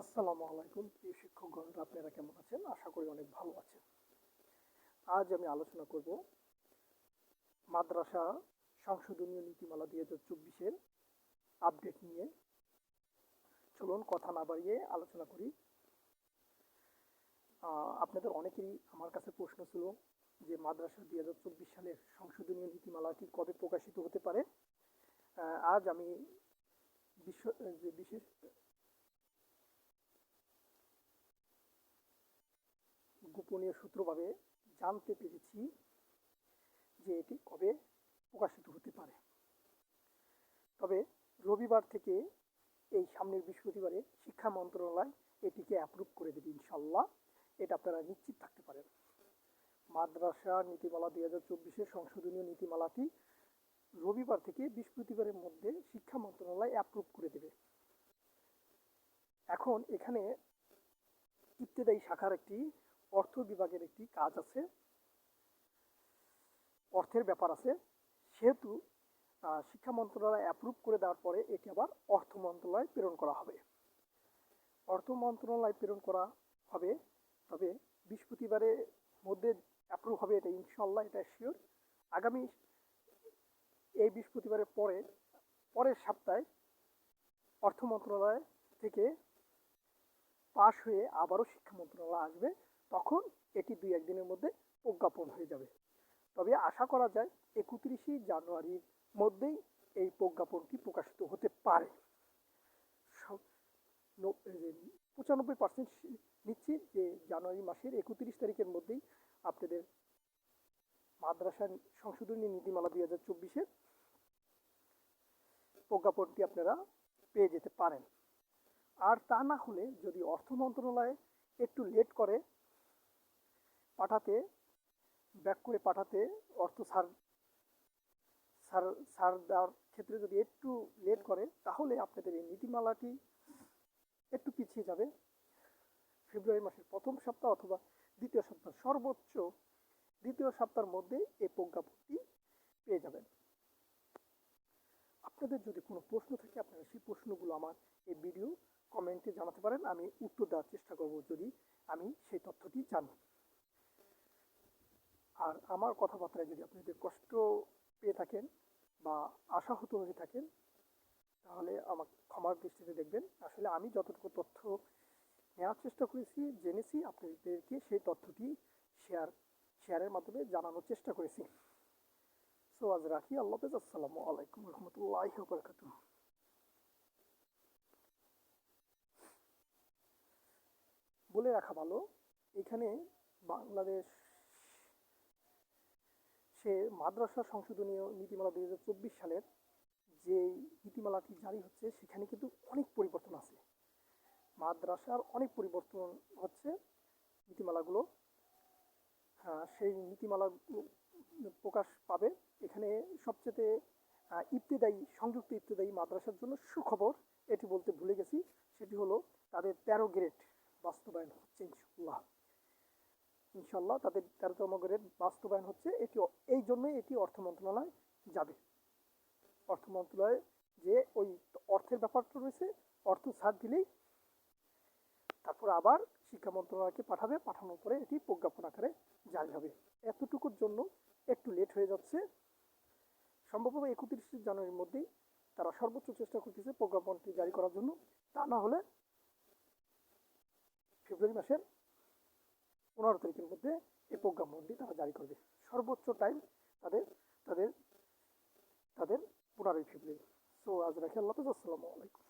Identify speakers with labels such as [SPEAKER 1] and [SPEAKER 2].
[SPEAKER 1] আসসালামু আলাইকুম। প্রিয় শিক্ষকগণ আপনারা কেমন আছেন? আশা করি অনেক ভালো আছেন। আজ আমি আলোচনা করব মাদ্রাসা সংশোধনীয় নীতিমালা দুই হাজার চব্বিশের আপডেট নিয়ে। চলুন কথা না বাড়িয়ে আলোচনা করি। আপনাদের অনেকেরই আমার কাছে প্রশ্ন ছিল যে মাদ্রাসা দুই হাজার চব্বিশ সালের সংশোধনীয় নীতিমালাটি কবে প্রকাশিত হতে পারে? আজ আমি বিশ্ব যে বিশেষ গোপনীয় সূত্রভাবে জানতে পেরেছি যে এটি কবে প্রকাশিত হতে পারে। তবে রবিবার থেকে এই সামনের বৃহস্পতিবারে শিক্ষা মন্ত্রণালয় এটিকে অ্যাপ্রুভ করে দেবে ইনশাল্লাহ এটা আপনারা নিশ্চিত থাকতে পারেন। মাদ্রাসা নীতিমালা দুই হাজার চব্বিশের সংশোধনীয় নীতিমালাটি রবিবার থেকে বৃহস্পতিবারের মধ্যে শিক্ষা মন্ত্রণালয় অ্যাপ্রুভ করে দেবে। এখন এখানে ইত্তেদায়ী শাখার একটি অর্থ বিভাগের একটি কাজ আছে। অর্থের ব্যাপার আছে। সেহেতু শিক্ষা মন্ত্রণালয় অ্যাপ্রুভ করে দেওয়ার পরে এটি আবার অর্থ মন্ত্রণালয় প্রেরণ করা হবে। অর্থ মন্ত্রণালয় প্রেরণ করা হবে, তবে বৃহস্পতিবারের মধ্যে অ্যাপ্রুভ হবে এটা ইনশাল্লাহ এটা শিওর আগামী এই বৃহস্পতিবারের পরে, পরের সপ্তাহে অর্থ মন্ত্রণালয় থেকে পাশ হয়ে আবারও শিক্ষা মন্ত্রণালয় আসবে। তখন এটি দুই একদিনের মধ্যে প্রজ্ঞাপন হয়ে যাবে। তবে আশা করা যায় একত্রিশে জানুয়ারির মধ্যেই এই প্রজ্ঞাপনটি প্রকাশিত হতে পারে। পঁচানব্বই পার্সেন্ট নিশ্চিত যে জানুয়ারি মাসের একত্রিশ তারিখের মধ্যেই আপনাদের মাদ্রাসা সংশোধনী নীতিমালা দুই হাজার চব্বিশের প্রজ্ঞাপনটি আপনারা পেয়ে যেতে পারেন। আর তা না হলে যদি অর্থ মন্ত্রণালয় একটু লেট করে পাঠাতে, ব্যাক করে পাঠাতে অর্থ সার সার সার দেওয়ার ক্ষেত্রে যদি একটু লেট করে তাহলে আপনাদের এই নীতিমালাটি একটু পিছিয়ে যাবে। ফেব্রুয়ারি মাসের প্রথম সপ্তাহ অথবা দ্বিতীয় সপ্তাহ সর্বোচ্চ দ্বিতীয় সপ্তাহের মধ্যে এই প্রজ্ঞাপনটি পেয়ে যাবেন। আপনাদের যদি কোনো প্রশ্ন থাকে, আপনারা সেই প্রশ্নগুলো আমার এই ভিডিও কমেন্টে জানাতে পারেন, আমি উত্তর দেওয়ার চেষ্টা করব যদি আমি সেই তথ্যটি জানি। আর আমার কথাবার্তায় যদি আপনাদের কষ্ট পেয়ে থাকেন বা আশাহত হয়ে থাকেন, তাহলে আমার ক্ষমার দৃষ্টিতে দেখবেন। আসলে আমি যতটুকু তথ্য নেওয়ার চেষ্টা করেছি, জেনেছি, আপনাদেরকে সেই তথ্যটি শেয়ার, শেয়ারের মাধ্যমে জানানোর চেষ্টা করেছি। সো, আজ রাখি। আল্লাহ হাফেজ। আসসালামু আলাইকুম রহমতুল্লাহ বরকাত বলে রাখা ভালো, এখানে বাংলাদেশ সে মাদ্রাসা সংশোধনীয় নীতিমালা দুই হাজার চব্বিশ সালের যে নীতিমালাটি জারি হচ্ছে, সেখানে কিন্তু অনেক পরিবর্তন আছে। মাদ্রাসার অনেক পরিবর্তন হচ্ছে নীতিমালাগুলো। হ্যাঁ সেই নীতিমালা প্রকাশ পাবে। এখানে সবচেয়ে ইবতেদায়ী, সংযুক্ত ইবতেদায়ী মাদ্রাসার জন্য সুখবর, এটি বলতে ভুলে গেছি, সেটি হলো তাদের তেরো গ্রেড বাস্তবায়ন হচ্ছে ইনশাল্লাহ ইনশাল্লাহ তাদের তেরোতম গ্রেড বাস্তবায়ন হচ্ছে। এটি এই জন্যই এটি অর্থ মন্ত্রণালয় যাবে। অর্থ মন্ত্রণালয় যে ওই অর্থের ব্যাপারটা রয়েছে, অর্থ ছাড় দিলেই তারপর আবার শিক্ষা মন্ত্রণালয়কে পাঠাবে। পাঠানোর পরে এটি প্রজ্ঞাপন আকারে জারি হবে। এতটুকুর জন্য একটু লেট হয়ে যাচ্ছে। সম্ভবত একত্রিশে জানুয়ারির মধ্যেই তারা সর্বোচ্চ চেষ্টা করতেছে প্রজ্ঞাপনটি জারি করার জন্য। তা না হলে ফেব্রুয়ারি মাসের পনেরো তারিখের মধ্যে এই প্রজ্ঞাপনটি তারা জারি করবে। সর্বোচ্চ টাইম তাদের তাদের তাদের পনেরোই ফেব্রুয়ারি। সো আজ রাখি, আল্লাহ আসসালামু আলাইকুম।